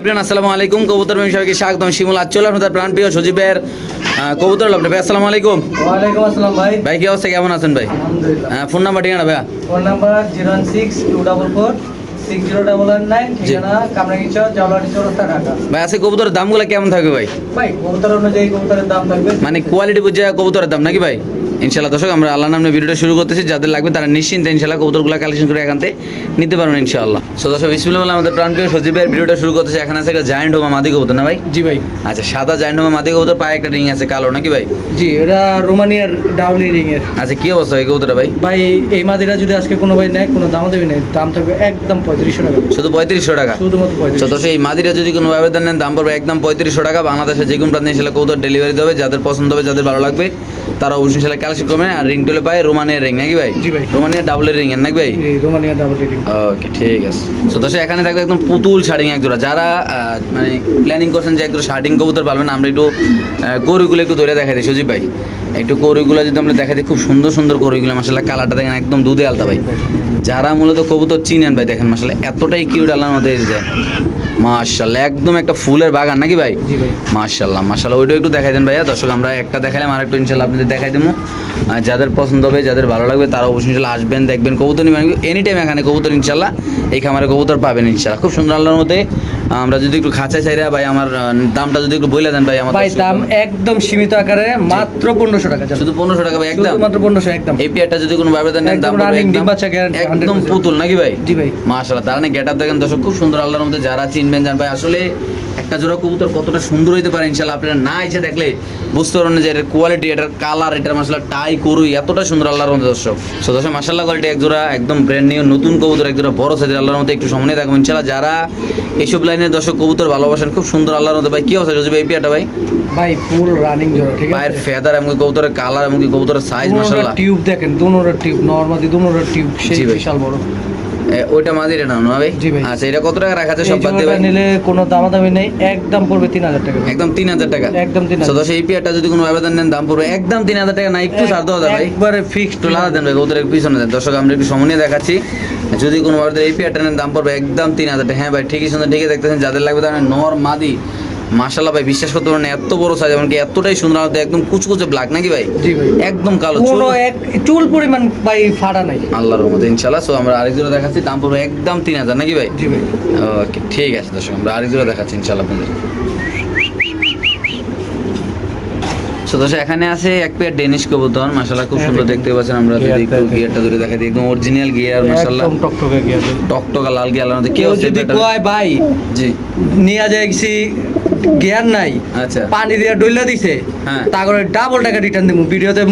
আসসালামু আলাইকুম। কবুতর প্রেমী সবাইকে স্বাগতম। শিমুল আচ্ছল আপনাদের প্রাণ প্রিয় সজীবের কবুতর লগ্ন ভাই আসসালামু আলাইকুম। ওয়ালাইকুম আসসালাম ভাই। ভাই কি অবস্থা? কেমন আছেন ভাই? ফোন নাম্বার ঠিকানা ভাইয়া? Phone number zero six two double four ভাই আজকে কবুতরের দামগুলো কেমন থাকবে ভাই? ভাই কবুতর অনুযায়ী কবুতরের দাম থাকবে। মানে কোয়ালিটি বুঝে কবুতরের দাম নাকি ভাই? ইনশাল্লাহ দর্শক আমরা আল্লাহ নামে ভিডিওটা শুরু করতেছি। যাদের লাগবে তারা নিশ্চিন্তে ইনশাল্লাহ কবুতরগুলো কালেকশন করে এখান থেকে নিতে পারবেন ইনশাআল্লাহ। সো দর্শক বিসমিল্লাহ বলে আমাদের প্রাণপ্রিয় সজীবের ভিডিওটা শুরু করতেছি। এখানে আছে একটা জায়েন্ট হোমা মাদি কবুতর না ভাই? জি ভাই। আচ্ছা সাদা জায়েন্ট হোমা মাদি কবুতর পায়ে একটা রিং আছে কালো নাকি ভাই? জি এটা রোমানিয়ার ডাবলি রিং এর। আচ্ছা কি অবস্থা এই কবুতরটা ভাই? ভাই এই মাদিরা যদি আজকে কোনো ভাই নেয় কোনো দাম দেবে নেই দাম থাকবে একদম পঁয়ত্রিশশো টাকা। শুধু পঁয়ত্রিশশো টাকা? শুধুমাত্র পঁয়ত্রিশ দর্শক এই মাদিরা যদি কোনো আবেদন নেন দাম পড়বে একদম পঁয়ত্রিশশো টাকা। বাংলাদেশে যে কোনো প্রান্তে সেটা কৌতর ডেলিভারি দেবে যাদের পছন্দ হবে যাদের ভালো লাগবে তারা অবশ্যই সেটা কালেকশন করবেন আর রিং টুলে পায় রোমানিয়ার রিং নাকি ভাই। রোমানিয়ার ডাবলের রিং এর নাকি ভাই? রিং ওকে ঠিক আছে। তো দর্শক এখানে থাকবে একদম পুতুল শার্টিং এক জোড়া। যারা মানে প্ল্যানিং করছেন যে একটু শার্টিং কবুতর পারবেন আমরা একটু গরুগুলো একটু ধরে দেখাই দিই সুজিব ভাই। একটু গরুগুলো যদি আমরা দেখাই দিই খুব সুন্দর সুন্দর গরুগুলো মাসাল্লাহ কালারটা দেখেন একদম দুধে আলতা ভাই। যারা মূলত কবুতর চিনেন ভাই দেখেন মাসাল্লাহ এতটাই কিউট আল্লাহর মধ্যে এসে যায় মাশাল্লাহ একদম একটা ফুলের বাগান নাকি ভাই? মাশাল্লাহ মাশাল্লাহ ওইটাও একটু দেখাই দেন ভাইয়া। দর্শক আমরা একটা দেখালাম আর একটু ইনশাল্লাহ আপনাদের দেখাই দেবো আর যাদের পছন্দ হবে যাদের ভালো লাগবে তারা অবশ্যই ইনশাল্লাহ আসবেন দেখবেন কবুতর নিবেন। এনি টাইম এখানে কবুতর ইনশাল্লাহ এই খামারে কবুতর পাবেন ইনশাল্লাহ খুব সুন্দর আল্লাহর মধ্যে আমরা যদি একটু খাঁচায় চাইরা ভাই আমার দামটা যদি একটু বলে দেন ভাই আমার ভাই দাম একদম সীমিত আকারে মাত্র পনেরোশো টাকা শুধু পনেরোশো টাকা ভাই একদম? মাত্র পনেরোশো একদম। এই পেয়ারটা যদি কোনো ভাবে দেন দাম একদম একদম- ডিম বাচ্চা guarantee, একদম 100% পুতুল নাকি ভাই? জি ভাই। মাশাআল্লাহ তার গেট আপ দেখেন দর্শক খুব সুন্দর আল্লাহর মধ্যে যারা চিনবেন জান ভাই আসলে একটা জোড়া কবুতর কতটা সুন্দর হইতে পারে ইনশাআল্লাহ আপনারা না এসে দেখলে বুঝতে পারবেন যে এটার কোয়ালিটি এটার কালার এটার মাসাল্লাহ টাই করুই এতটা সুন্দর আল্লাহর মধ্যে দর্শক। সো দর্শক মাসাল্লাহ কোয়ালিটি এক জোড়া একদম ব্র্যান্ড নিউ নতুন কবুতর এক জোড়া বড় সাইজের আল্লাহর মধ্যে একটু সামনে থাকবেন ইনশাআল্লাহ। যারা এইসব লাইনের দর্শক কবুতর ভালোবাসেন খুব সুন্দর আল্লাহর মধ্যে ভাই কি অবস্থা যদি ভাই পিয়াটা ভাই? ভাই ফুল রানিং জোড়া ঠিক আছে? ভাইয়ের ফেদার এমনকি কবুতরের কালার এমনকি কবুতরের সাইজ মাশাআল্লাহ। টিউব দেখেন দুনোর টিউব নরমালি দুনোটা টিউব সেই বিশাল বড়। ওইটা মাদিরে না না ভাই? আচ্ছা এটা কত টাকা রাখা আছে? সব বাদ দিয়ে নিলে কোনো দামাদামি নেই একদম পড়বে তিন হাজার টাকা। একদম তিন হাজার টাকা। একদম তিন তো দশ এই পেয়ারটা যদি কোনো আবেদন নেন দাম পড়বে একদম তিন হাজার টাকা। না একটু ছাড় যাবে ভাই। একবারে ফিক্সড লাদা দেন ভাই কবুতরের পিছনে দেন। দর্শক আমরা একটু সময় দেখাচ্ছি। যদি কোনো আবেদন এই পেয়ারটা নেন দাম পড়বে একদম তিন হাজার টাকা। হ্যাঁ ভাই ঠিকই সুন্দর ঠিকই দেখতেছেন। যাদের লাগবে তারা নর মাদি মাশাল্লাহ ভাই বিশ্বাস করতে পারেন এত বড় সাইজ এমনকি এতটাই সুন্দর আমাদের একদম কুচকুচে ব্ল্যাক নাকি ভাই? জি ভাই। একদম কালো কোনো এক চুল পরিমাণ ভাই ফাটা নাই। আল্লাহর রহমতে ইনশাআল্লাহ। সো আমরা আরেক জোড়া দেখাচ্ছি দাম পড়বে একদম তিন হাজার নাকি ভাই? জি ভাই। ওকে ঠিক আছে দর্শক আমরা আরেক জোড়া দেখাচ্ছি ইনশাআল্লাহ আপনাদের। এখানে আছে এক পেয়ার ডেনিশ কবুতর খুব সুন্দর দেখতে পাচ্ছেন আমরা যদি একটু গিয়ারটা ধরে দেখাই দিই একদম অরিজিনাল গিয়ার একদম টকটকে গিয়ে টকটকা লাল গিয়ার কেউ যদি কয় ভাই জি। নিয়ে গিয়ার নাই। আচ্ছা। পানি দিয়ে ডইলা দিছে। হ্যাঁ। তা করে ডাবল টাকা রিটার্ন দিব ভিডিওতে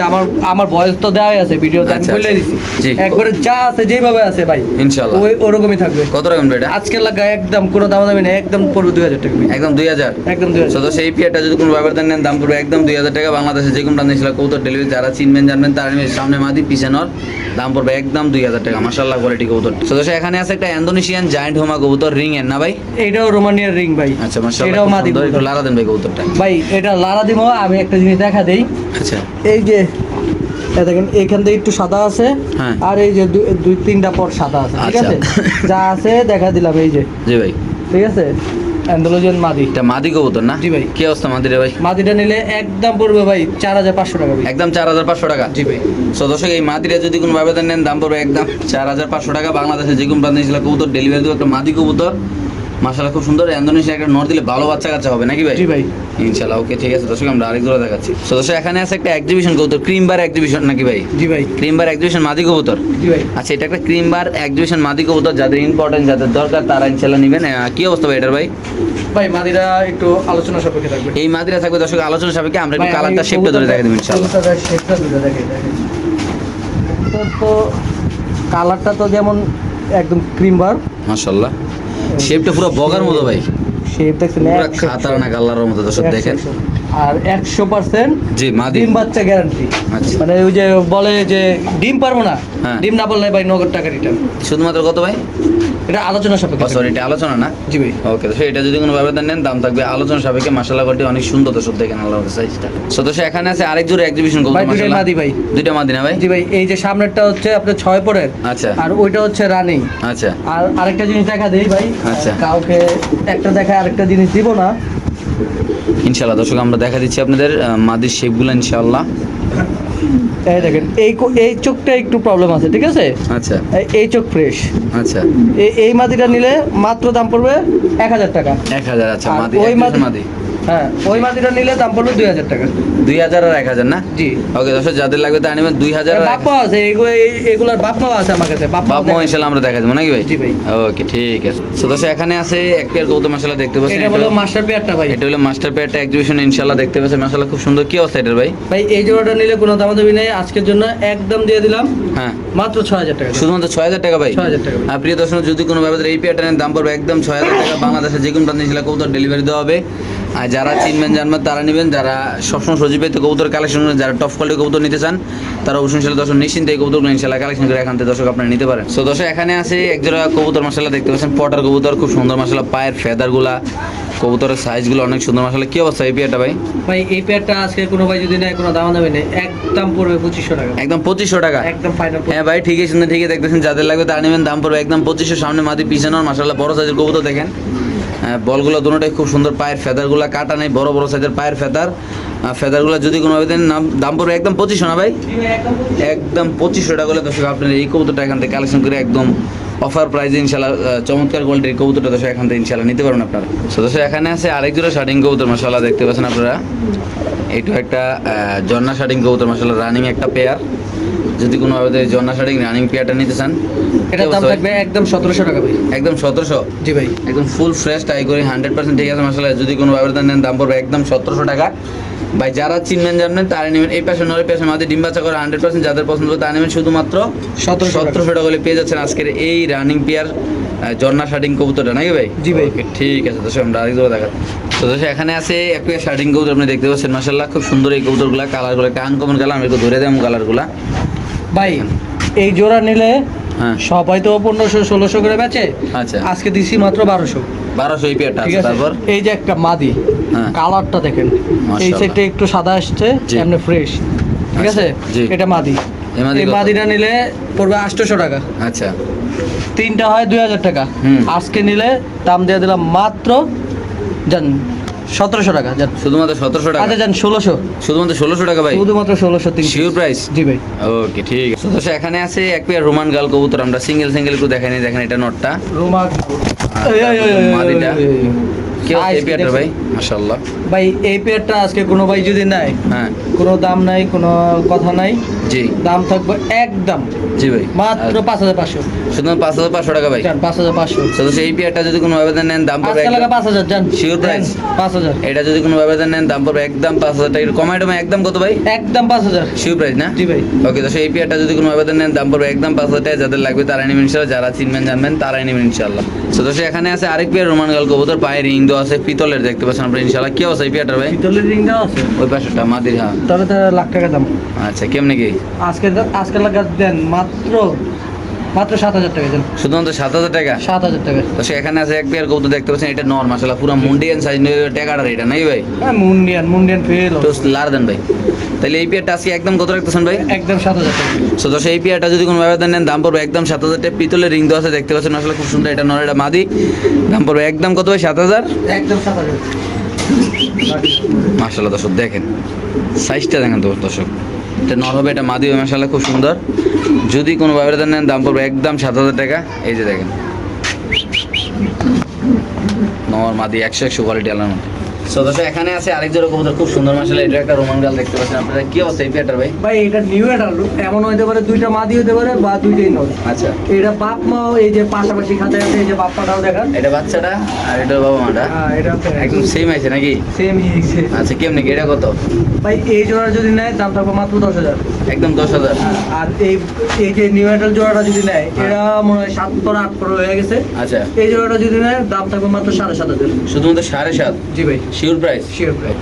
আমার আমার বয়স তো দেওয়াই আছে ভিডিওতে আমি আচ্ছা, বলে আচ্ছা। দিছি। একবারে যা আছে যেভাবে আছে ভাই। ইনশাল্লাহ ওই ওরকমই থাকবে। কত রকম এটা? আজকে লাগা একদম কোনো দাম দামি নেই একদম পড়বে দুই হাজার টাকা। একদম দুই হাজার? একদম দুই হাজার। সো দর্শক এই পেয়ারটা যদি কোনো ব্যবহার নেন দাম পড়বে একদম দুই হাজার টাকা বাংলাদেশে যে কোনো প্রান্তে ছিল কৌতর ডেলিভারি যারা চিনবেন জানবেন তারা নিবে সামনে মাদি পিছনে নর। দাম পড়বে একদম দুই হাজার টাকা। মাসাল্লাহ কোয়ালিটি কবুতর। সো দর্শক এখানে আছে একটা ইন্দোনেশিয়ান জায়ান্ট হোমা কবুতর রিং এর না ভাই? এইটাও রোমানিয়ার রিং ভাই। আচ্ছা মাশাআল্লাহ এটাও মাদি। একটু লারা দেন ভাই কবুতরটা। ভাই এটা লারা দিব আমি একটা জিনিস দেখা দেই। আচ্ছা। এই যে দেখেন এখান থেকে একটু সাদা আছে হ্যাঁ। আর এই যে দুই তিনটা পর সাদা আছে ঠিক আচ্ছা। আছে যা আছে দেখা দিলাম এই যে। জি ভাই। ঠিক আছে? অ্যান্ডোলজিয়ান মাদি। এটা মাদি কবুতর না? জি ভাই। কি অবস্থা মাদি রে ভাই? মাদিটা নিলে একদম পড়বে ভাই চার হাজার পাঁচশো টাকা ভাই। একদম চার হাজার পাঁচশো টাকা? জি ভাই। সো দর্শক এই মাদিটা যদি কোনো ব্যবধান নেন দাম পড়বে একদম চার হাজার পাঁচশো টাকা। বাংলাদেশে যে কোনো প্রান্তে ছিল কবুতর ডেলিভারি দেবো। একটা মাদি কবুতর। মাসাল্লাহ খুব সুন্দর। ইন্দোনেশিয়া একটা নর দিলে ভালো বাচ্চা কাচ্চা হবে নাকি ভাই? জি ভাই। ইনশাল্লাহ ওকে ঠিক আছে দর্শক আমরা আরেক জোড়া দেখাচ্ছি। সো দর্শক এখানে আছে একটা এক্সিবিশন কবুতর ক্রিম বার এক্সিবিশন নাকি ভাই? জি ভাই। ক্রিম বার এক্সিবিশন মাদি কবুতর? জি ভাই। আচ্ছা এটা একটা ক্রিম বার এক্সিবিশন মাদি কবুতর যাদের ইম্পর্টেন্ট যাদের দরকার তারা ইনশাল্লাহ নেবেন। কি অবস্থা ভাই এটার ভাই? ভাই মাদিরা একটু আলোচনা সাপেক্ষে থাকবে। এই মাদিরা থাকবে দর্শক আলোচনা সাপেক্ষে আমরা একটু কালারটা শেপটা ধরে দেখাই দেবো ইনশাল্লাহ শেপটা দেখাই দেখেন তো তো কালারটা তো যেমন একদম ক্রিম বার মাশাল্লাহ শেপটা পুরো বগার মতো ভাই। শেপ দেখছেন পুরো একশো- খাতারনা মতো দর্শক দেখেন। আর একশো পার্সেন্ট জি মাদি ডিম বাচ্চা গ্যারান্টি আচ্ছা। মানে ওই যে বলে যে ডিম পারব না হ্যাঁ। ডিম না বললে ভাই নগদ টাকা রিটার্ন শুধুমাত্র কত ভাই? এটা আলোচনা সাপেক্ষে সরি এটা আলোচনা না? জি ভাই। ওকে তো এটা যদি কোনো ব্যবধান নেন দাম থাকবে। আলোচনা সাপেক্ষে মাসালা কোয়ালিটি অনেক সুন্দর দর্শক দেখেন আল্লাহ সাইজটা। সদস্য এখানে আছে আরেক জোড়া এক্সিবিশন ভাই দুইটাই মাদি ভাই। দুইটা মাদি না ভাই? জি ভাই এই যে সামনেরটা হচ্ছে আপনার ছয় পরের। আচ্ছা। আর ওইটা হচ্ছে রানিং। আচ্ছা। আর আরেকটা জিনিস দেখা দেই ভাই আচ্ছা। কাউকে একটা দেখায় আরেকটা জিনিস দিব না। ইনশাল্লাহ দর্শক আমরা দেখা দিচ্ছি আপনাদের মাদির শেপগুলো ইনশাল্লাহ এই দেখেন এই এই চোখটা একটু প্রবলেম আছে ঠিক আছে? আচ্ছা। এই- চোখ ফ্রেশ আচ্ছা। এই মাদিটা নিলে মাত্র দাম পড়বে এক হাজার টাকা। এক হাজার আচ্ছা মাদি ওই মাদি। হ্যাঁ ওই মাদিটা নিলে দাম পড়বে দুই হাজার টাকা। দুই হাজার আর এক হাজার না? জি। ওকে দর্শক যাদের লাগবে তা নেবেন দুই হাজার বাপ্পা আছে এগুলার বাপ্পাও আছে আমার কাছে বাপ্পা ইনশাল্লাহ আমরা দেখা যাব নাকি ভাই? জি ভাই। ওকে ঠিক আছে। তো দর্শক এখানে আছে এক পেয়ার গৌতম মশলা দেখতে পাচ্ছেন এটা হলো মাস্টার পেয়ারটা ভাই। এটা হলো মাস্টার পেয়ারটা এক্সিবিশন ইনশাল্লাহ দেখতে পাচ্ছেন। মশলা খুব সুন্দর। কি অবস্থা এটার ভাই? ভাই এই জোড়াটা নিলে কোনো দাম দামাদামি নেই। আজকের জন্য একদম দিয়ে দিলাম। হ্যাঁ। মাত্র ছয় হাজার টাকা। শুধুমাত্র ছয় হাজার টাকা ভাই? 6,000 টাকা আর প্রিয় দর্শক যদি কোনো ব্যাপারে এই পেয়ারটা দাম পড়বে একদম ছয় হাজার টাকা। বাংলাদেশে যে কোনো প্রান্তে ডেলিভারি দেওয়া হবে। আর যারা চিনবেন জানবেন তারা নেবেন যারা সবসময় সজীব পেতে কবুতর কালেকশন যারা টপ কোয়ালিটি কবুতর নিতে চান তারা ইনশাল্লাহ দর্শক নিশ্চিন্তে এই কবুতরগুলো ইনশাল্লাহ কালেকশন করে এখান থেকে দর্শক আপনারা নিতে পারেন। সো দর্শক এখানে আছে একজোড়া কবুতর মশলা দেখতে পাচ্ছেন পটার কবুতর খুব সুন্দর মশলা পায়ের ফেদারগুলা কবুতরের সাইজগুলো অনেক সুন্দর মশলা কি অবস্থা এই পেয়ারটা ভাই? ভাই এই পেয়ারটা আজকে কোনো ভাই যদি নেয় কোনো দামাদামি নেই একদম পড়বে পঁচিশশো টাকা। একদম পঁচিশশো টাকা? একদম ফাইনাল হ্যাঁ ভাই ঠিকই শুনে ঠিকই দেখতেছেন যাদের লাগবে তারা নেবেন দাম পড়বে একদম পঁচিশশো সামনে মাটি পিছানোর মাসাল্লাহ বড় সাইজের কবুতর দেখেন। বলগুলো দুটোটাই খুব সুন্দর পায়ের ফেদারগুলো কাটা নেই বড় বড় সাইজের পায়ের ফেদার। ফেদারগুলো যদি কোনোভাবে দেন নাম দাম পড়বে একদম পঁচিশশো না ভাই? একদম পঁচিশশো টাকা করে দর্শক আপনার এই কবুতরটা এখান থেকে কালেকশন করে একদম অফার প্রাইজে ইনশাল্লাহ চমৎকার কোয়ালিটির কবুতরটা দর্শক এখান থেকে ইনশাল্লাহ নিতে পারবেন আপনারা। So, দর্শক এখানে আছে আরেক জোড়া শার্টিং কবুতর মশালা দেখতে পাচ্ছেন আপনারা। এইটা একটা জন্না শার্টিং কবুতর মশালা রানিং একটা পেয়ার যদি কোনো ভাবে জন্না শার্টিং রানিং পেয়ারটা নিতে চান এটা দাম থাকবে একদম সতেরোশো টাকা ভাই। একদম সতেরোশো? জি ভাই। একদম ফুল ফ্রেশ ট্রাই করি হান্ড্রেড পার্সেন্ট ঠিক আছে মশলা যদি কোনো ব্যবধান নেন দাম পড়বে একদম সতেরোশো টাকা। ভাই যারা চিনবেন জানবেন তারা নেবেন। এই পাশে নয় পাশে আমাদের ডিম বাচ্চা করে হান্ড্রেড পার্সেন্ট যাদের পছন্দ হবে তারা নেবেন শুধুমাত্র 1700 টাকা। সতেরোশো টাকা করে পেয়ে যাচ্ছেন আজকের এই রানিং পেয়ার জর্না শার্টিং কবুতরটা নাকি ভাই? জি ভাই। ঠিক আছে দর্শক আমরা আরেক দেবো দেখা তো দর্শক এখানে আছে একটু শার্টিং কবুতর আপনি দেখতে পাচ্ছেন মাসাল্লাহ খুব সুন্দর এই কবুতরগুলো কালারগুলো একটা আনকমন কালার আমি একটু ধরে দেবো কালারগুলো ভাই এই জোড়া নিলে হ্যাঁ। সবাই তো পনেরোশো ষোলোশো করে বেচে। আচ্ছা। আজকে দিছি মাত্র বারোশো। বারোশো এই পেয়ারটা ঠিক আছে তারপর? এই যে একটা মাদি হ্যাঁ। কালারটা দেখেন। এই। সাইডটা একটু সাদা আসছে এমনি ফ্রেশ ঠিক আচ্ছা, আছে? এটা মাদি। এই মাদি এই মাদিটা নিলে পড়বে আটশোশো টাকা। আচ্ছা। তিনটা হয় দুই হাজার টাকা। আজকে নিলে দাম দিয়ে দিলাম মাত্র জান সতেরোশো টাকা যান। শুধুমাত্র সতেরোশো টাকা? আচ্ছা যান ষোলোশো। শুধুমাত্র ষোলোশো টাকা ভাই? শুধুমাত্র ষোলোশো তিন শিওর প্রাইস জি ভাই। ওকে ঠিক আছে। সতেরোশো এখানে আছে এক পেয়ার রোমান গাল কবুতর আমরা সিঙ্গেল সিঙ্গেল একটু দেখাই নি দেখেন এটা নটটা। রোমান মাদিটা। কি এই পেয়ারটা ভাই? মাশাআল্লাহ। ভাই এই পেয়ারটা আজকে কোনো ভাই যদি নেয় হ্যাঁ। কোনো দাম নাই কোনো কথা নাই জি। দাম থাকবে একদম। জি ভাই। মাত্র পাঁচ হাজার পাঁচশো। শুধুমাত্র পাঁচ হাজার পাঁচশো টাকা ভাই? পাঁচ হাজার পাঁচশো। তো এই পেয়ারটা যদি কোনো আবেদন নেন দাম পড়বে আজকে লাগা একদম- পাঁচ হাজার যান Sure price? পাঁচ হাজার। এটা যদি কোনো আবেদন নেন দাম পড়বে একদম পাঁচ হাজার টাকা। কমাই টমাই একদম কত ভাই? একদম পাঁচ হাজার। শিওর প্রাইস না? জি ভাই। ওকে তো সেই পেয়ারটা যদি কোনো আবেদন নেন দাম পড়বে একদম পাঁচ হাজার টাকা। যাদের লাগবে তারাই নেবেন ইনশাল্লাহ যারা চিনবেন জানবেন তারাই নেবেন ইনশাল্লাহ তো এখানে আছে আরেক পেয়ার রোমান গাল কবুতর পায়ে রিং দেওয়া আছে পিতলের দেখতে পাচ্ছেন আপনারা ইনশাল্লাহ কি এই পেয়ারটার ভাই? পিতলের রিং আছে। ওই পাশেরটা মাদির হ্যাঁ। তাহলে লাখ টাকা দাম। আচ্ছা কেমনে কি? আজকে আজকে লাগা দেন মাত্র মাত্র সাত হাজার টাকা শুধুমাত্র সাত হাজার টাকা? সাত হাজার টাকা। তো এখানে আছে এক পেয়ার কবুতর দেখতে পাচ্ছেন এটা নর মাসালা পুরো মুন্ডিয়ান সাইজ টাকাটার এটা নাই ভাই? হ্যাঁ মুন্ডিয়ান মুন্ডিয়ান ফেল তো লার দেন ভাই। তাহলে এই পেয়ারটা আজকে একদম কত রাখতেছেন ভাই? একদম সাত হাজার টাকা। সো তো সেই পেয়ারটা যদি কোনো ব্যবধান নেন দাম পড়বে একদম সাত হাজার টাকা। পিতলের রিং দেওয়া আছে দেখতে পাচ্ছেন আসলে খুব সুন্দর এটা নর এটা মাদি। দাম পড়বে একদম কত ভাই সাত হাজার? একদম সাত হাজার। মাসাল্লাহ দর্শক দেখেন। সাইজটা দেখেন তো দর্শক। এটা নর হবে, এটা মাদি হবে মাসাল্লাহ খুব সুন্দর। যদি কোনো ব্যবহার নেন, দাম পড়বে একদম সাত হাজার টাকা। এই যে দেখেন। নর, মাদি, একশো একশো কোয়ালিটি আলার মধ্যে। সো দর্শক এখানে আছে আরেক জোড়া কবুতর খুব সুন্দর মাসাল্লাহ এটা একটা রোমান গাল দেখতে পাচ্ছেন আপনারা। কি অবস্থা এই পেয়ারটার ভাই? ভাই এটা নিউ এটা এমন হইতে পারে দুইটা মাদি হইতে পারে বা দুইটাই নয়। আচ্ছা। এটা বাপ মাও এই যে পাশাপাশি খাতে আছে এই যে বাপ্পাটাও দেখান। এটা বাচ্চাটা আর এটা বাবা মাটা? হ্যাঁ এটা একদম সেম আছে নাকি? সেম আচ্ছা কেমনি এটা কত? ভাই এই জোড়া যদি নেয় দাম থাকবে মাত্র দশ হাজার। একদম দশ হাজার। আর এই এই যে নিউ এডাল জোড়াটা যদি নেয় এরা মনে হয় সাত পর আট পর হয়ে গেছে। আচ্ছা। এই জোড়াটা যদি নেয় দাম থাকবে মাত্র সাড়ে সাত হাজার। শুধুমাত্র সাড়ে সাত? জি ভাই। শিওর প্রাইস শিওর প্রাইস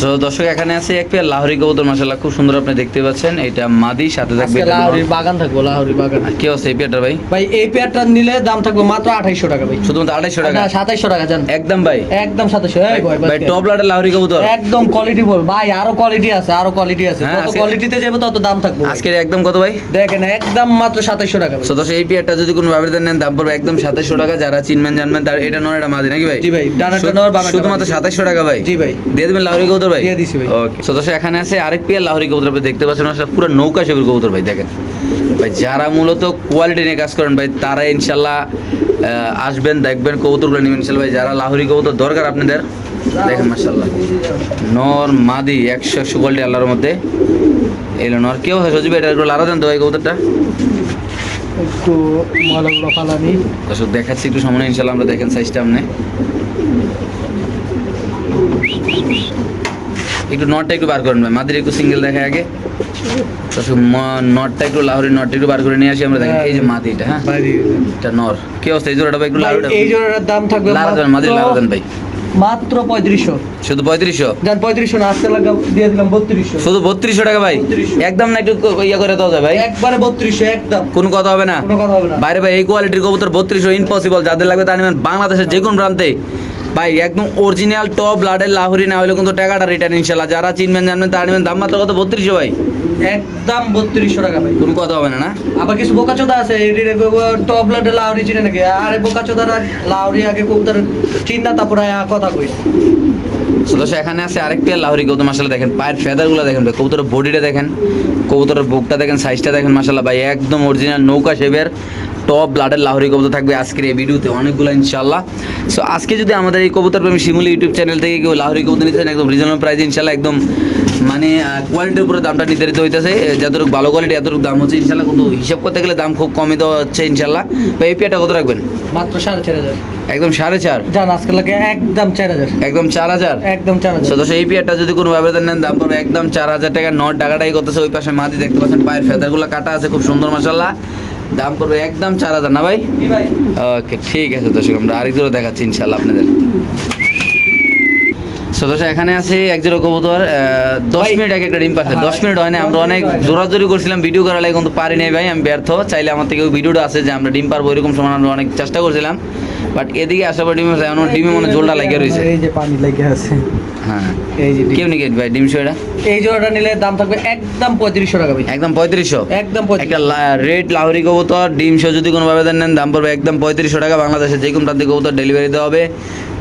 তো দর্শক এখানে আছে এক পেয়ার লাহোরি কবুতর মাশাআল্লাহ খুব সুন্দর আপনি দেখতে পাচ্ছেন। এটা মাদি সাথে থাকবে আজকে লাহোরির বাগান থাকব বাগান। কি আছে এই পেয়ারটা ভাই? ভাই এই পেয়ারটা নিলে দাম থাকবে মাত্র আঠাইশো টাকা ভাই। শুধুমাত্র আড়াইশো টাকা? না সাতাইশো টাকা জান। একদম ভাই। একদম এই ভাই টপ লাহোরি কবুতর। একদম কোয়ালিটি বল ভাই আরও কোয়ালিটি আছে আরও কোয়ালিটি আছে। হ্যাঁ, যত কোয়ালিটিতে যাবে তত দাম থাকবে ভাই। আজকের একদম কত ভাই? দেখেন একদম মাত্র সাতাইশো টাকা তো দর্শক এই পেয়ারটা যদি কোনো ভাবে নেন দাম পড়বে একদম সাতাশশো টাকা। যারা চিনবেন জানবেন তার এটা নয় এটা মাদি নাকি ভাই? জি ভাই, ডানাটা নর, শুধুমাত্র মাদি। সাতাশশো টাকা ভাই? জি ভাই। দিয়ে দেবেন লাহোরি কবুতর ভাই? দিয়ে দিছি ভাই। ওকে তো এখানে আছে আরেক পেয়ার লাহোরি কবুতর আপনি দেখতে পাচ্ছেন আসলে পুরো নৌকা সেবের কবুতর ভাই দেখেন। ভাই যারা মূলত কোয়ালিটি নিয়ে কাজ করেন ভাই তারা ইনশাল্লাহ আসবেন দেখবেন কবুতরগুলো নেবেন। ইনশাল্লাহ ভাই যারা লাহোরি কবুতর দরকার আপনাদের দেখেন মাশাল্লাহ নর মাদি একশো একশো কোয়ালিটি আল্লাহর মধ্যে এলো নর। কেউ হয় সজিব এটা একটু লারা দেন তো ভাই কবুতরটা। একটু দেখাচ্ছি একটু সামনে ইনশাল্লাহ আমরা দেখেন সাইজটা আপনি। একটু নটটা একটু বার করেন ভাই। মাদির একটু সিঙ্গেল দেখে আগে। নটটা একটু লাহোরি নটটা একটু বার করে নিয়ে আসি আমরা দেখেন এই যে মাদি এটা হ্যাঁ এটা নর। কি অবস্থা? এই জোড়াটা ভাই একটু ভাই, লাহোরিটা এই জোড়াটার দাম থাকবে দেন মাদির দেন ভাই। মাত্র পঁয়ত্রিশশো। শুধু পঁয়ত্রিশশো? যান পঁয়ত্রিশশো না আজকে লাগা দিয়ে দিলাম বত্রিশশো। শুধু বত্রিশশো টাকা ভাই? একদম না একটু ইয়ে করে দেওয়া যায় ভাই? একবারে বত্রিশশো একদম। কোনো কথা হবে না। কোনো কথা হবে না। বাইরে ভাই এই কোয়ালিটির কবুতর বত্রিশশো ইম্পসিবল যাদের লাগবে তারা নেবেন বাংলাদেশের যে কোনো প্রান্তে। ভাই একদম অরিজিনাল টপ ব্লাডের লাহুরি না হলে কিন্তু টাকাটা রিটার্ন ইনশাল্লাহ যারা চিনবেন জানবেন তারা নেবেন। দাম মাত্র কত? বত্রিশশো ভাই? একদম বত্রিশশো টাকা ভাই। কোনো কথা হবে না না? আবার কিছু বোকাচোদা আছে টপ লাটে লাউরি চিনে নাকি? আরে বোকা বোকাচোদারা লাউরি আগে কবুতর চিন্তা তারপরে কথা কই। সদস্য এখানে আছে আরেকটি লাহরি গৌতম মাসাল্লাহ দেখেন। পায়ের ফেদারগুলো দেখেন ভাই কবুতরের বডিটা দেখেন কবুতরের বুকটা দেখেন সাইজটা দেখেন মাসাল্লাহ ভাই একদম অরিজিনাল নৌকা শেপের। টপ ব্লাডের লাহোরি কবুতর থাকবে আজকের এই ভিডিওতে অনেকগুলো ইনশাল্লাহ সো আজকে যদি আমাদের এই কবুতর প্রেমী শিমুলি ইউটিউব চ্যানেল থেকে কেউ লাহোরি কবুতর নিতেছেন একদম রিজনেবল প্রাইস ইনশাল্লাহ একদম মানে কোয়ালিটির উপরে দামটা নির্ধারিত হইতেছে। যতটুকু ভালো কোয়ালিটি এতটুকু দাম হচ্ছে ইনশাল্লাহ কিন্তু হিসাব করতে গেলে দাম খুব কমই দেওয়া হচ্ছে ইনশাল্লাহ তো এই পেয়ারটা কত রাখবেন? মাত্র সাড়ে চার হাজার। একদম সাড়ে চার? জান আজকে লাগে একদম চার হাজার। একদম চার হাজার? একদম চার হাজার। সদস্য এই পেয়ারটা যদি কোনো ব্যবধান নেন দাম পড়বে একদম চার হাজার টাকা। নট টাকাটাই করতেছে ওই পাশে মাদি দেখতে পাচ্ছেন পায়ের ফেদারগুলো কাটা আছে খুব সুন্দর মশাল্লা দাম পড়বে একদম চার হাজার না ভাই? ওকে ঠিক আছে দর্শক আমরা আরেক জোড়া দেখাচ্ছি ইনশাল্লাহ আপনাদের। সদস্য এখানে আছে এক জোড়া কবুতর আহ, দশ মিনিট আগে একটা ডিম পাশে হ্যাঁ, দশ মিনিট হয় না আমরা অনেক জোরাজোরি করছিলাম ভিডিও করার লাগে কিন্তু পারি নাই ভাই আমি ব্যর্থ। চাইলে আমার থেকে ওই ভিডিওটা আছে যে আমরা ডিম পারব এরকম সময় আমরা অনেক চেষ্টা করছিলাম। বাট এদিকে আসার পর ডিম ডিমে মনে জোলটা লাগিয়ে রয়েছে। এই যে পানি লেগে আছে। হ্যাঁ। এই যে। কেউ ভাই ডিম শো এটা এই জোড়াটা নিলে দাম থাকবে একদম পঁয়ত্রিশশো টাকা ভাই। একদম পঁয়ত্রিশশো? একদম একটা রেড লাহোরি কবুতর ডিম শো যদি কোনো ভাবে নেন দাম পড়বে একদম পঁয়ত্রিশশো টাকা। বাংলাদেশে যে কোনো কবুতর ডেলিভারি দেওয়া হবে।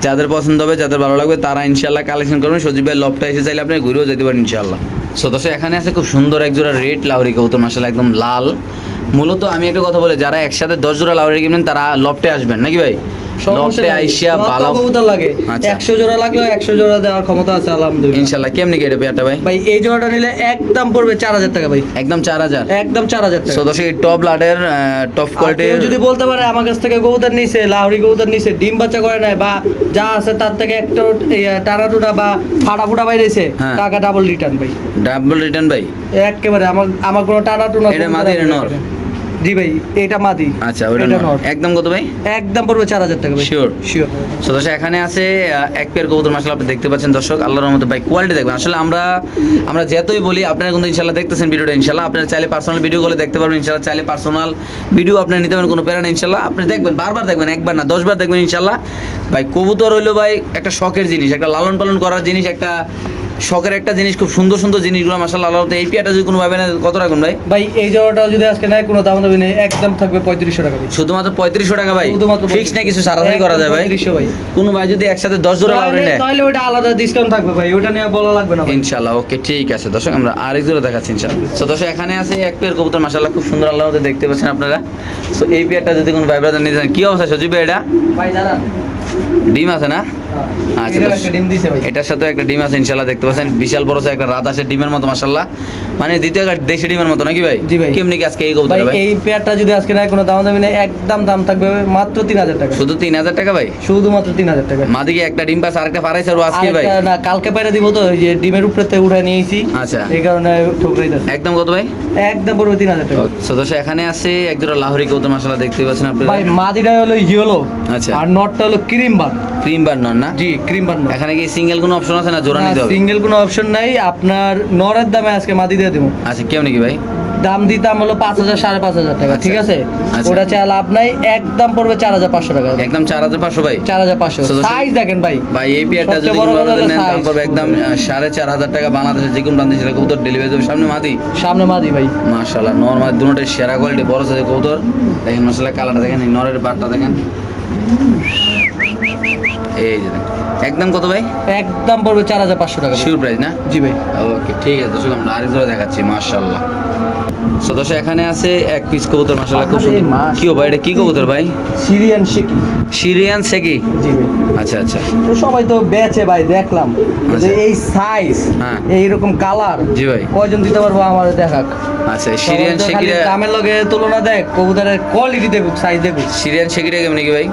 যাদের পছন্দ হবে যাদের ভালো লাগবে তারা ইনশাল্লাহ কালেকশন করবেন। সজীব ভাই লবটা এসে চাইলে আপনি ঘুরেও যেতে পারেন ইনশাল্লাহ সদস্য এখানে আছে খুব সুন্দর এক জোড়া রেড লাহোরি কবুতর মাসাল একদম লাল। মূলত আমি একটা কথা বলে যারা একসাথে দশ জোড়া লাহোরি কিনবেন তারা লফটে আসবেন। নাকি ভাই? লফটে আইসিয়া ভালো কবুতর লাগে। আচ্ছা। একশো জোড়া লাগলেও একশো জোড়া দেওয়ার ক্ষমতা আছে আলহামদুলিল্লাহ। ইনশাল্লাহ কেমনি কেটে পেয়ারটা ভাই? ভাই এই জোড়াটা নিলে একদম পড়বে চার হাজার টাকা ভাই। একদম চার হাজার। একদম চার হাজার টাকা। সদস্য টপ লাডের টপ কোয়ালিটির যদি বলতে পারে আমার কাছ থেকে কবুতর নিছে লাহরি কবুতর নিছে ডিম বাচ্চা করে নাই বা যা আছে তার থেকে একটা টানা টুটা বা ফাটা ফুটা বাইরেছে। টাকা ডাবল রিটার্ন ভাই। ডাবল রিটার্ন ভাই? একেবারে আমার আমার কোনো টানা টুনা এটা মাদি, নর? জি ভাই এটা মাদি। আচ্ছা নর। নর। একদম কত ভাই? একদম পড়বে চার হাজার টাকা ভাই। Sure. শিওর সদস্য এখানে আছে এক পেয়ার কবুতর আপনি দেখতে পাচ্ছেন দর্শক। আল্লাহর রহমতে ভাই কোয়ালিটি দেখবেন। আসলে আমরা আমরা যেতই বলি আপনারা কিন্তু ইনশাল্লাহ দেখতেছেন ভিডিওটা ইনশাল্লাহ আপনারা চাইলে পার্সোনাল ভিডিও গুলো দেখতে পারবেন ইনশাল্লাহ চাইলে পার্সোনাল ভিডিও আপনি নিতে পারেন কোনো প্যারা ইনশাল্লাহ আপনি দেখবেন বারবার দেখবেন একবার না দশবার দেখবেন ইনশাল্লাহ ভাই কবুতর হইল ভাই একটা শখের জিনিস একটা লালন পালন করার জিনিস একটা শখের একটা জিনিস খুব সুন্দর সুন্দর জিনিসগুলো মাসাল্লাহ আল্লাহ এই পেয়ারটা যদি কোনো ভাবে না কত রাখুন ভাই? ভাই এই জোড়াটা যদি আজকে নেয় কোনো দাম দাবি নেই একদম থাকবে পঁয়ত্রিশশো টাকা ভাই। শুধুমাত্র পঁয়ত্রিশশো টাকা ভাই? শুধুমাত্র ফিক্স না কিছু সারাসারি করা যায় ভাই? ভাই। কোনো ভাই যদি একসাথে দশ জোড়া লাভ নেয়? তাহলে ওটা আলাদা ডিসকাউন্ট থাকবে ভাই ওটা নিয়ে বলা লাগবে না ইনশাল্লাহ ওকে ঠিক আছে দর্শক আমরা আরেক জোড়া দেখাচ্ছি ইনশাল্লাহ তো দর্শক এখানে আছে এক পেয়ার কবুতর মাসাল্লাহ খুব সুন্দর আল্লাহ দেখতে পাচ্ছেন আপনারা। তো এই পেয়ারটা যদি কোনো ভাই ব্রাদার নিতে চান কি অবস্থা সজীব ভাই এটা? ভাই দাদা ডিম আছে না? আচ্ছা, এটার সাথে একটা ডিম আছে ইনশাল্লাহ দেখতে পাচ্ছেন। বিশাল বড় একটা রাত আছে ডিমের মতো মাসাল্লাহ মানে দ্বিতীয় একটা দেশি ডিমের মতো নাকি ভাই? জি ভাই। কেমনি কি আজকে এই ভাই কবুতর ভাই? এই পেয়ারটা যদি আজকে নেয় কোনো দাম দামি একদম দাম থাকবে মাত্র তিন হাজার টাকা। শুধু তিন হাজার টাকা ভাই? শুধুমাত্র তিন হাজার টাকা। মাদিকে একটা ডিম পাস আরেকটা পারাইছে আর আজকে ভাই? না কালকে পাইরা দিব তো যে ডিমের উপরে উঠে নিয়েছি। আচ্ছা। এই কারণে ঠোকরাই দিচ্ছে একদম কত ভাই? একদম পড়বে টাকা। সদস্য এখানে আছে একজোড়া লাহোরি কবুতর মাসাল্লাহ দেখতে পাচ্ছেন আপনারা। ভাই মাদিটা হলো ইয়েলো আচ্ছা। আর নটটা হলো ক্রিম বার ক্রিম বার নন না? জি ক্রিম বার্ন এখানে কি সিঙ্গেল কোনো অপশন আছে না জোড়া নিতে হবে? সিঙ্গেল কোনো অপশন নাই। আপনার নরের দামে আজকে মাদি দিয়ে দেবো। আচ্ছা কেমন কি ভাই? দাম দিতাম হলো পাঁচ হাজার সাড়ে পাঁচ হাজার টাকা ঠিক আছে? আচ্ছা। ওটা চাই লাভ নাই। একদম পড়বে চার হাজার পাঁচশো টাকা। একদম চার হাজার পাঁচশো ভাই। চার হাজার পাঁচশো। সাইজ দেখেন ভাই। ভাই এই পেয়ারটা যদি দাম পড়বে একদম সাড়ে চার হাজার টাকা বাংলাদেশের যে কোনো প্রান্তে সেটা কবুতর ডেলিভারি দেবে সামনে মাদি? সামনে মাদি ভাই। মাশাআল্লাহ নর মাদি দুটোটাই সেরা কোয়ালিটি বড় সাইজের কবুতর। দেখেন মশলা কালারটা দেখেন নরের বাটটা দেখেন। এই যে একদম কত ভাই? একদম পড়বে চার হাজার পাঁচশো টাকা। শিওর প্রাইস না? জি ভাই। ওকে ঠিক আছে দর্শক আমরা আরেক জোড়া দেখাচ্ছি মাশাআল্লাহ। সো দর্শক এখানে আছে এক পিস কবুতর মাশাআল্লাহ খুব সুন্দর। কি ভাই এটা কি কবুতর ভাই? সিরিয়ান শিকি সিরিয়ান সেকি? জি ভাই। আচ্ছা আচ্ছা। তো সবাই তো বেচে ভাই দেখলাম। যে আচ্ছা। এই সাইজ হ্যাঁ। এইরকম কালার জি ভাই। কয়জন দিতে পারব আমার দেখাক। আচ্ছা সিরিয়ান সেকিরা দামের লগে তুলনা দেখ কবুতরের কোয়ালিটি দেখুক সাইজ দেখুক। সিরিয়ান সেকিরা কেমন কি ভাই?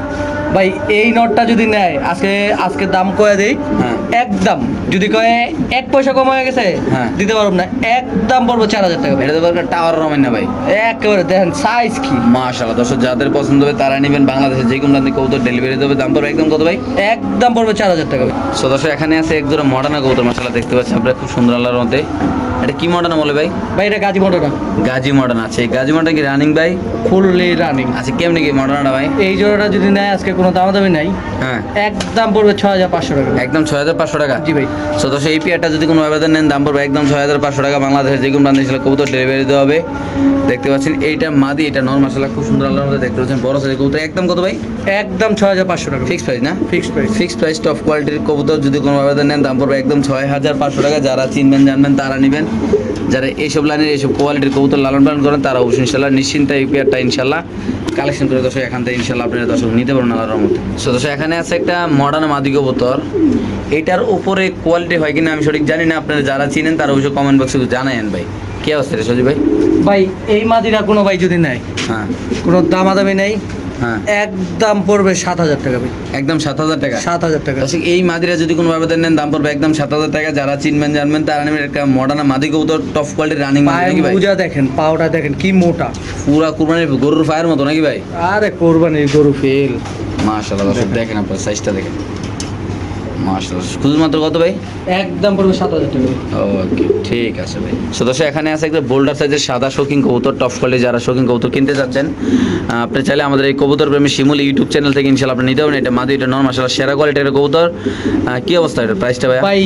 ভাই এই নটটা যদি নেয় আজকে আজকে দাম কয়ে দেই হ্যাঁ। একদম। যদি কয়ে এক পয়সা কম হয়ে গেছে হ্যাঁ। দিতে পারব না। একদম পড়ব চার হাজার টাকা। এটা তো দরকার টাওয়ার রমেন না ভাই? একেবারে দেখেন সাইজ কি। মাশাআল্লাহ দর্শক যাদের পছন্দ হবে তারা নেবেন বাংলাদেশে যে কোনো প্রান্তে কবুতর ডেলিভারি দেবে। দাম পড়বে একদম কত ভাই? একদম পড়বে চার হাজার টাকা। ভাই সো দর্শক এখানে আছে এক জোড়া মডার্না কবুতর মাশাআল্লাহ দেখতে পাচ্ছেন আপনারা খুব সুন্দর আল্লাহর মধ্যে এটা কি মডার্না বলে ভাই? ভাই এটা গাজী মোটরটা গাজী মডার্ন আছে এই গাজী মডার্ন কি রানিং ভাই? ফুললি রানিং আচ্ছা কেমনি কি মডার্নটা ভাই? এই জোড়াটা যদি নেয় আজকে কোনো দাম দামি নাই। হ্যাঁ। একদম পড়বে ছয় হাজার পাঁচশো টাকা। একদম ছয় হাজার পাঁচশো টাকা জি ভাই। সো দর্শক এই পেয়ারটা যদি কোনো আবেদন নেন দাম পড়বে একদম ছয় হাজার পাঁচশো টাকা। বাংলাদেশের যে কোনো প্রান্তে ছিল কবুতর ডেলিভারি দেওয়া হবে। দেখতে পাচ্ছেন এইটা মাদি এটা নর মশলা খুব সুন্দর আল্লাহর মধ্যে দেখতে পাচ্ছেন। বড় সাইজের কবুতর। একদম কত ভাই? একদম ছয় হাজার পাঁচশো টাকা। ফিক্স প্রাইস না? Fixed price fixed price top কোয়ালিটির কবুতর যদি কোনো আবেদন নেন দাম পড়বে একদম ছয় হাজার পাঁচশো টাকা। যারা চিনবেন জানবেন তারা নেবেন। যারা এইসব লাইনের এইসব কোয়ালিটির কবুতর লালন পালন করেন তারা অবশ্যই ইনশাল্লাহ নিশ্চিন্তে এই পেয়ারটা ইনশাল্লাহ কালেকশন করে দর্শক এখান থেকে ইনশাল্লাহ আপনারা দর্শক নিতে পারবেন আল্লাহর রহমতে। সো দর্শক এখানে আছে একটা মডার্ন মাদি কবুতর। এটার উপরে কোয়ালিটি হয় কিনা আমি সঠিক জানি না আপনারা যারা চিনেন তারা অবশ্যই কমেন্ট বক্সে জানায়েন ভাই। কি অবস্থা রে সজি ভাই? ভাই এই মাদিরা কোনো ভাই যদি নেয় হ্যাঁ। কোনো দামাদামি নেই একদম পড়বে সাত হাজার টাকা একদম সাত হাজার টাকা? সাত হাজার টাকা। দর্শক এই মাদিরা যদি কোনো আবেদন নেন দাম পড়বে একদম সাত হাজার টাকা। যারা চিনবেন জানবেন তারা নেবেন একটা মডার্ন মাদি কবুতর টপ কোয়ালিটির রানিং পায়ের মোজা দেখেন পাওটা দেখেন কি মোটা। পুরা কুরবানির গরুর ফায়ার মতো নাকি ভাই? আরে কোরবানির গরু ফেল মাশাআল্লাহ দেখেন আপনার সাইজটা দেখেন। মাশাআল্লাহ। শুধুমাত্র কত ভাই? একদম পড়বে সাত হাজার টাকা। ওকে ঠিক আছে ভাই। সো এখানে আছে একটা বোল্ডার সাইজের সাদা শৌখিন কবুতর টপ কোয়ালিটি যারা শৌখিন কবুতর কিনতে চাচ্ছেন আপনি চাইলে আমাদের এই কবুতর প্রেমী শিমুল ইউটিউব চ্যানেল থেকে ইনশাল্লাহ আপনি নিতে পারবেন এটা মাদি এটা নর মাসাল্লাহ সেরা কোয়ালিটির কবুতর। কি অবস্থা এটা প্রাইসটা ভাই ভাই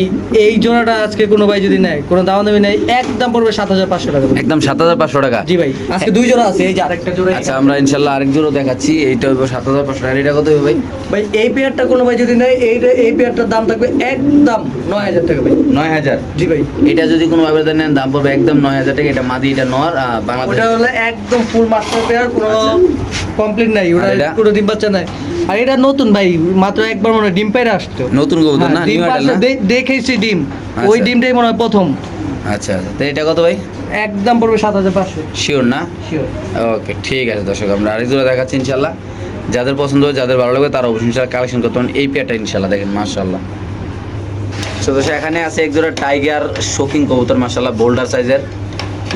এই জোড়াটা আজকে কোনো ভাই যদি নেয় কোনো দাম দামি নেই একদম পড়বে সাত হাজার পাঁচশো টাকা। একদম সাত হাজার পাঁচশো টাকা? জি ভাই আজকে দুই জোড়া আছে এই যে আরেকটা জোড়া আচ্ছা আমরা ইনশাল্লাহ আরেক জোড়ও দেখাচ্ছি এইটা সাত হাজার পাঁচশো টাকা। এটা কত হবে ভাই? ভাই এই পেয়ারটা কোনো ভাই যদি নেয় এই এই পেয়ারটার দাম থাকবে একদম নয় হাজার টাকা ভাই। নয় হাজার? জি ভাই। এটা যদি কোনো নেন দাম পড়বে একদম নয় হাজার টাকা। এটা মাদি এটা নর বাংলাদেশ। ওটা হলো একদম ফুল মাস্টার পেয়ার কোনো কমপ্লিট নাই। ওটা কোনো ডিম বাচ্চা নাই। আর এটা নতুন ভাই মাত্র একবার মনে ডিম পেড়ে আসতো নতুন কবুতর না? হ্যাঁ, ডিম নিউ আইডাল না? দেখেছি ডিম। আচ্ছা। ওই ডিমটাই মনে হয় প্রথম। আচ্ছা আচ্ছা। তো এটা কত ভাই? একদম পড়বে সাত হাজার পাঁচশো। শিওর না? শিওর ওকে ঠিক আছে দর্শক আমরা আরেক জোড়া দেখাচ্ছি ইনশাল্লাহ। যাদের পছন্দ হবে যাদের ভালো লাগবে তারা অবশ্যই ইনশাল্লাহ কালেকশন করতে পারেন। এই পেয়ারটা ইনশাল্লাহ দেখেন মাশাল্লাহ তো এখানে আছে এক জোড়া টাইগার শোকিং কবুতর মাশাল্লাহ বোল্ডার সাইজের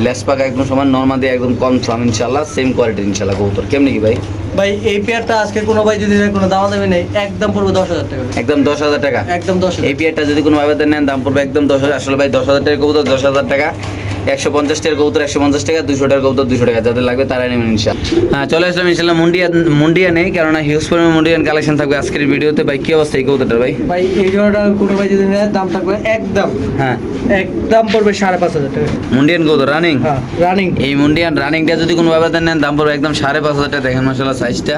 লেস পাকা একদম সমান নর্মাল দিয়ে একদম কম দাম ইনশাল্লাহ সেম কোয়ালিটির ইনশাল্লাহ কবুতর। কেমনি কি ভাই? ভাই এই পেয়ারটা আজকে কোনো ভাই যদি কোনো দাম দামি নেই একদম পড়বে দশ হাজার টাকা। একদম দশ হাজার টাকা? একদম দশ এই পেয়ারটা যদি কোনো আবেদন নেন দাম পড়বে একদম দশ হাজার। আসলে ভাই দশ হাজার টাকা কবুতর দশ হাজার টাকা। একশো পঞ্চাশ টাকার কবুতর একশো পঞ্চাশ টাকা দুশো টাকার কবুতর দুশো টাকা যাদের লাগবে তারা নেবেন ইনশাল্লাহ হ্যাঁ চলে আসলাম ইনশাল্লাহ মুন্ডিয়া মুন্ডিয়া নেই কেননা হিউজ পরিমাণ মুন্ডিয়ান কালেকশন থাকবে আজকের ভিডিওতে। ভাই কি অবস্থা এই কবুতরটার ভাই? ভাই এই জোড়াটা কোনো ভাই যদি নেয় দাম থাকবে একদম। হ্যাঁ। একদম পড়বে সাড়ে পাঁচ হাজার টাকা। মুন্ডিয়ান কবুতর রানিং হ্যাঁ রানিং এই মুন্ডিয়ান রানিংটা যদি কোনো আবেদন নেন দাম পড়বে একদম সাড়ে পাঁচ হাজার টাকা। দেখেন মাসাল্লাহ সাইজটা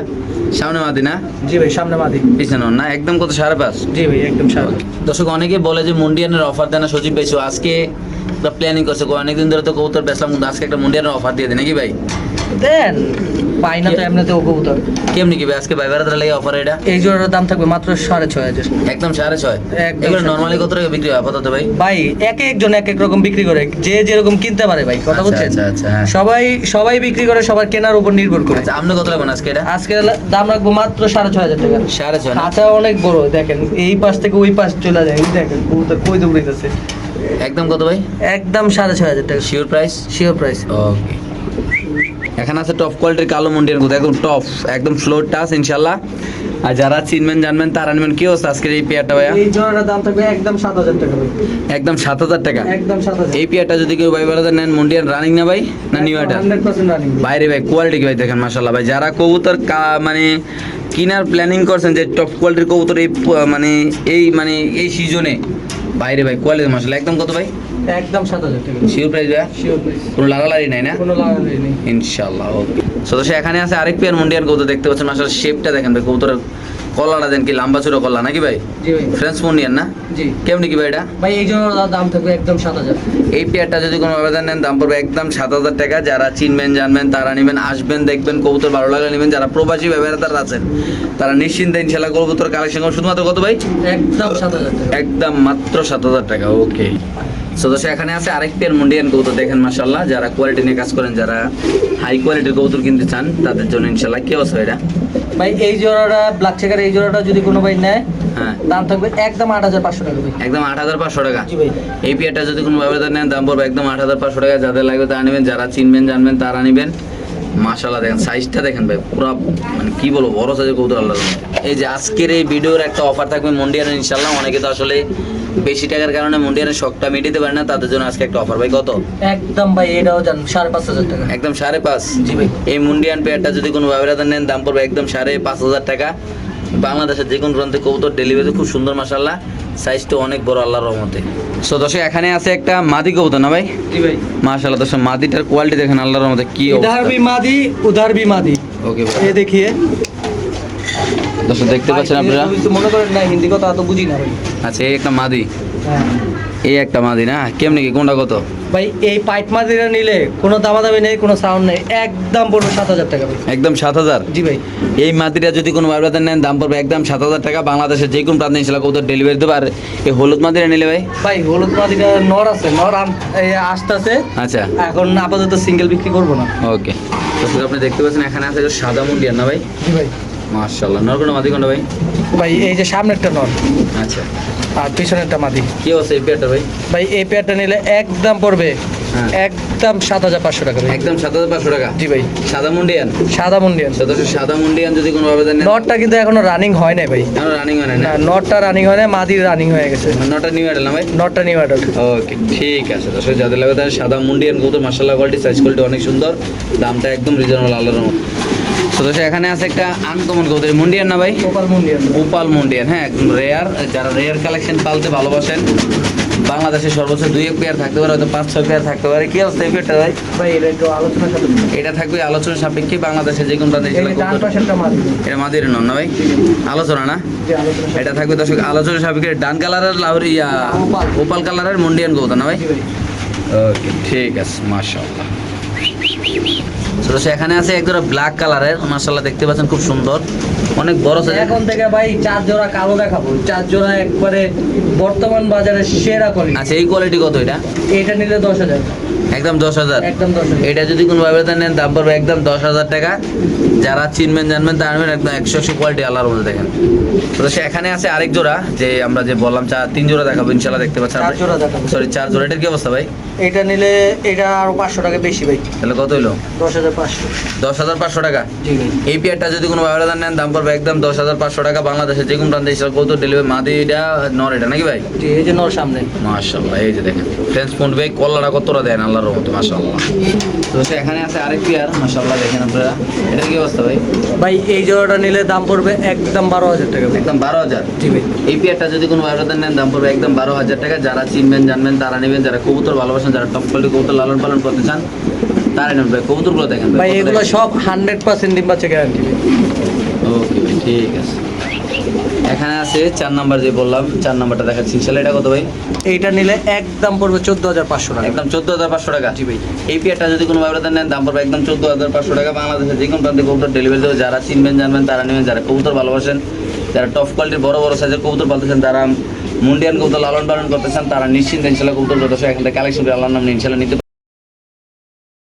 সামনে মাদি না? জি ভাই সামনে মাদি। পিছনে না? একদম কত সাড়ে পাঁচ? জি ভাই একদম সাড়ে দর্শক অনেকে বলে যে মুন্ডিয়ানের অফার দেয় সজীব সচিব পেয়েছ আজকে প্ল্যানিং করছে। অনেকদিন ধরে তো কবুতর বেচলাম কিন্তু আজকে একটা মুন্ডিয়ানের অফার দিয়ে দেয় নাকি ভাই? দেন পাই না তো এমনিতে ও কবুতর। কেমনি কি আজকে ভাই বেড়াতে লাগে অফার এটা? এই জোড়াটার দাম থাকবে মাত্র সাড়ে ছয় হাজার। একদম সাড়ে ছয়? একদম এগুলো নর্মালি কত টাকা বিক্রি হয় আপাতত ভাই? ভাই এক একজন এক এক রকম বিক্রি করে যে যেরকম কিনতে পারে ভাই কথা আচ্ছা, বলছেন আচ্ছা, আচ্ছা, হ্যাঁ। সবাই সবাই বিক্রি করে সবার কেনার উপর নির্ভর করে। আচ্ছা আপনি কত লাগবেন আজকে এটা? আজকে দাম রাখব মাত্র সাড়ে ছয় হাজার টাকা। সাড়ে ছয়? খাঁচা অনেক বড় দেখেন এই পাশ থেকে ওই পাশ চলে যায় দেখেন কবুতর কই দৌড়াইতেছে। একদম কত ভাই? একদম সাড়ে ছয় হাজার টাকা। Sure price sure price okay এখানে আছে টপ কোয়ালিটির কালো মুন্ডিয়ান কবুতর একদম টপ একদম ফ্লোর টাচ ইনশাল্লাহ আর যারা চিনবেন জানবেন তারা নেবেন। কি অবস্থা আজকের এই পেয়ারটা ভাইয়া? এই জোড়াটার দাম থাকবে একদম সাত হাজার টাকা একদম সাত হাজার টাকা? একদম সাত হাজার। এই পেয়ারটা যদি কেউ ভাই বেড়াতে নেন মুন্ডিয়ান রানিং না ভাই? না নিউ রানিং বাইরে ভাই কোয়ালিটি কি ভাই দেখেন মাসাল্লাহ ভাই। যারা কবুতর মানে কিনার প্ল্যানিং করছেন যে টপ কোয়ালিটির কবুতর এই মানে এই মানে এই সিজনে বাইরে ভাই কোয়ালিটি মাসাল্লাহ একদম কত ভাই? একদম সাত হাজার টাকা। শিওর প্রাইস ভাইয়া শিওর প্রাইস কোনো লাগালারি নাই না? কোনো লাগাই নেই। ইনশাল্লাহ ওকে সদস্য এখানে আছে আরেক পেয়ার মুন্ডিয়ান কবুতর দেখতে পাচ্ছেন শেপটা দেখেন ভাই কবুতরের কলাটা দেন কি লম্বা কলা নাকি ভাই? জি ভাই। ফ্রেঞ্চ মুন্ডিয়ান না? জি। কেমনি কি ভাই এটা? ভাই এই জোড়াটার দাম থাকবে একদম সাত হাজার। এই পেয়ারটা যদি কোনো আবেদন নেন দাম পড়বে একদম সাত হাজার টাকা। যারা চিনবেন জানবেন তারা নেবেন আসবেন দেখবেন কবুতর ভালো লাগলে নেবেন। যারা প্রবাসী ব্যবহারদার আছেন তারা নিশ্চিন্তে ইনশাল্লাহ কবুতর কালেকশন শুধুমাত্র কত ভাই? একদম সাত হাজার টাকা। একদম মাত্র সাত হাজার টাকা ওকে সদস্য এখানে আছে আরেক পেয়ার মুন্ডিয়ান কবুতর দেখেন মাসাল্লাহ যারা কোয়ালিটি নিয়ে কাজ করেন যারা হাই কোয়ালিটির কবুতর কিনতে চান তাদের জন্য ইনশাল্লাহ কি অবস্থা এটা। ভাই এই জোড়াটা ব্ল্যাক চেকার এই জোড়াটা যদি কোনো ভাই নেয় হ্যাঁ। দাম থাকবে একদম আট হাজার পাঁচশো টাকা একদম আট হাজার পাঁচশো টাকা। এই পেয়ারটা যদি কোনো নেন দাম পড়বে একদম আট হাজার পাঁচশো টাকা। যাদের লাগবে তারা নেবেন যারা চিনবেন জানবেন তারা নেবেন। মাশাল্লাহ দেখেন সাইজটা দেখেন ভাই পুরো মানে কি বলব বড় সাইজের কবুতর আল্লাহ এই যে আজকের এই ভিডিওর একটা অফার থাকবে মন্ডিয়ানের ইনশাল্লাহ অনেকে তো আসলে বেশি টাকার কারণে মন্ডিয়ানের শখটা মিটাতে পারে না তাদের জন্য আজকে একটা অফার ভাই কত? একদম ভাই এটাও জান সাড়ে পাঁচ হাজার টাকা। একদম সাড়ে পাঁচ? জি ভাই। এই মুন্ডিয়ান পেয়ারটা যদি কোনো ব্যবধান নেন দাম পড়বে একদম সাড়ে পাঁচ হাজার টাকা। বাংলাদেশের যে কোনো প্রান্তে কবুতর ডেলিভারি খুব সুন্দর মাসাল্লাহ সাইজটা অনেক বড় আল্লাহর রহমতে। সো দর্শক এখানে আছে একটা মাদি কবুতর না ভাই? ভাই। মাশাআল্লাহ দর্শক মাদিটার কোয়ালিটি দেখেন আল্লাহর রহমতে কি ইধার ভি মাদি উধার ভি মাদি। ওকে ভাই। এ দেখিয়ে। দর্শক দেখতে পাচ্ছেন আপনারা? মনে করেন না হিন্দি কথা তো বুঝি না ভাই। আচ্ছা এই একটা মাদি। হ্যাঁ। এই একটা মাদি না? কেমনি কি কোনটা কত? ভাই এই পাইট মাদিরা নিলে কোনো দামাদামি নেই কোনো সাউন্ড নেই। একদম পড়বে সাত হাজার টাকা ভাই। একদম সাত হাজার? জি ভাই। এই মাদিটা যদি কোনো বারবাদার নেন দাম পড়বে একদম সাত হাজার টাকা। বাংলাদেশের যে কোনো প্রান্তে ইনশাল্লাহ কবুতর ডেলিভারি দেবে আর এই হলুদ মাদিরা নিলে ভাই? ভাই হলুদ মাদিরা নর আছে নর আসতেছে। আচ্ছা। এখন আপাতত সিঙ্গেল বিক্রি করব না। ওকে। আপনি দেখতে পাচ্ছেন এখানে আছে সাদা মুন্ডিয়ার না ভাই? জি ভাই। মাশাআল্লাহ। নরকোনা মাদি কোনটা ভাই? ভাই এই যে সামনেরটা নর। আচ্ছা। আর পিছনেরটা মাদি। কি অবস্থা এই পেয়ারটা ভাই? ভাই এই পেয়ারটা নিলে একদম পড়বে। হ্যাঁ। একদম সাত হাজার পাঁচশো টাকা একদম সাত হাজার পাঁচশো টাকা? জি ভাই। সাদা মুন্ডিয়ান? সাদা মুন্ডিয়ান। সাদা মুন্ডিয়ান যদি কোনো আবেদন নেন নটটা কিন্তু এখনও রানিং হয় নাই ভাই। এখনও রানিং হয় না? নটটা রানিং হয় না মাদির রানিং হয়ে গেছে। নটা নিউ অ্যাডাল ভাই? নটটা নিউ অ্যাডাল্ট ওকে ঠিক আছে। দর্শক যাদের লাগবে তাদের সাদা মুন্ডিয়ান কবুতর মার্শাল্লাহ কোয়ালিটি সাইজ কোয়ালিটি অনেক সুন্দর। দামটা একদম রিজনেবল মতো তো এখানে আছে একটা আনকমন কবুতর। মুন্ডিয়ান না ভাই? কোপাল মুন্ডিয়ান গোপাল মুন্ডিয়ান হ্যাঁ একদম রেয়ার যারা রেয়ার কালেকশন পালতে ভালোবাসেন বাংলাদেশে সর্বোচ্চ দুই এক পেয়ার থাকতে পারে হয়তো পাঁচ ছয় পেয়ার থাকতে পারে। কি অবস্থা এই পেয়ারটা ভাই? ভাই এটা একটু আলোচনা এটা থাকবে আলোচনা সাপেক্ষে বাংলাদেশে যে কোনো প্রান্তে এই ইনশাল্লাহ যে ডান কবুতর- পাশেরটা মাদি। এটা মাদির নন না ভাই? আলোচনা না? এটা থাকবে দর্শক আলোচনা সাপেক্ষে ডান কালারের লাউরি ইয়া ওপাল। ওপাল কালারের মুন্ডিয়ান কবুতর না ভাই? ওকে ঠিক আছে মাশাআল্লাহ। তো সেখানে আছে একজোড়া ব্ল্যাক কালারের মাশাআল্লাহ দেখতে পাচ্ছেন খুব সুন্দর। অনেক বড় সাইজ এখন থেকে ভাই চার জোড়া কালো দেখাবো। চার জোড়া একবারে বর্তমান বাজারে সেরা কোয়ালিটি আচ্ছা এই কোয়ালিটি কত এটা? এটা নিলে দশ হাজার। একদম দশ হাজার। এটা যদি কোনো ব্যবধান নেন দাম পড়বে একদম দশ হাজার টাকা। যারা চিনবেন জানবেন তারা নেবেন একদম একশো একশো কোয়ালিটি আল্লাহর মধ্যে দেখেন। তো সে এখানে আছে আরেক জোড়া যে আমরা যে বললাম চার তিন জোড়া দেখাবো ইনশাল্লাহ দেখতে জোড়া দেখাবো। সরি চার জোড়া। এটার কি অবস্থা ভাই? এটা নিলে এটা আরও পাঁচশো টাকা বেশি ভাই। তাহলে কত হলো দশ হাজার পাঁচশো। দশ হাজার পাঁচশো টাকা? এই পেয়ারটা যদি কোনো ব্যবধান নেন দাম পড়বে একদম দশ হাজার পাঁচশো টাকা বাংলাদেশের যে কোনো প্রান্তে। ইনশাল্লাহ কত ডেলিভারি মাদি এটা নর এটা নাকি ভাই? এই যে নর সামনে। মাশাল্লাহ এই যে দেখেন। ফ্রেন্স ফোন ভাই কল্লাটা কতটা দেন আল্লাহর রহমতে মাশাল্লাহ তো এখানে আছে আরেক পেয়ার মাশাল্লাহ দেখেন আপনারা। এটা কি অবস্থা ভাই? ভাই এই জোড়াটা নিলে দাম পড়বে একদম বারো হাজার টাকা একদম বারো হাজার? জি ভাই। এই পেয়ারটা যদি কোনো ব্যবধান নেন দাম পড়বে একদম বারো হাজার টাকা। যারা চিনবেন জানবেন তারা নেবেন। যারা কবুতর ভালোবাসেন যারা টপ কোয়ালিটি কবুতর লালন পালন করতে চান তারা নেবেন ভাই কবুতরগুলো দেখেন ভাই এগুলো সব হান্ড্রেড পার্সেন্ট ডিম বাচ্চা গ্যারান্টি ওকে ভাই ঠিক আছে। এখানে আছে চার নাম্বার যে বললাম চার নাম্বারটা দেখাচ্ছি। ইনশাল্লাহ এটা কত ভাই? এইটা নিলে একদম পড়বে চোদ্দ হাজার পাঁচশো টাকা। একদম চোদ্দ হাজার পাঁচশো টাকা। জি ভাই। এই পেয়ারটা যদি কোনো ব্যবধান নেন দাম পড়বে একদম চোদ্দ হাজার পাঁচশো টাকা। বাংলাদেশের যে কোনো প্রান্তে কবুতর ডেলিভারি দেবে। যারা চিনবেন জানবেন তারা নেবেন। যারা কবুতর ভালোবাসেন যারা টপ কোয়ালিটির বড় বড় সাইজের কবুতর পালতেছেন তারা মুন্ডিয়ান কবুতর লালন পালন করতেছেন, তারা নিশ্চিন্তে ইনশাল্লাহ কবুতর যথেষ্ট এখান থেকে কালেকশন করে আল্লাহর নাম ইনশাল্লাহ নিতে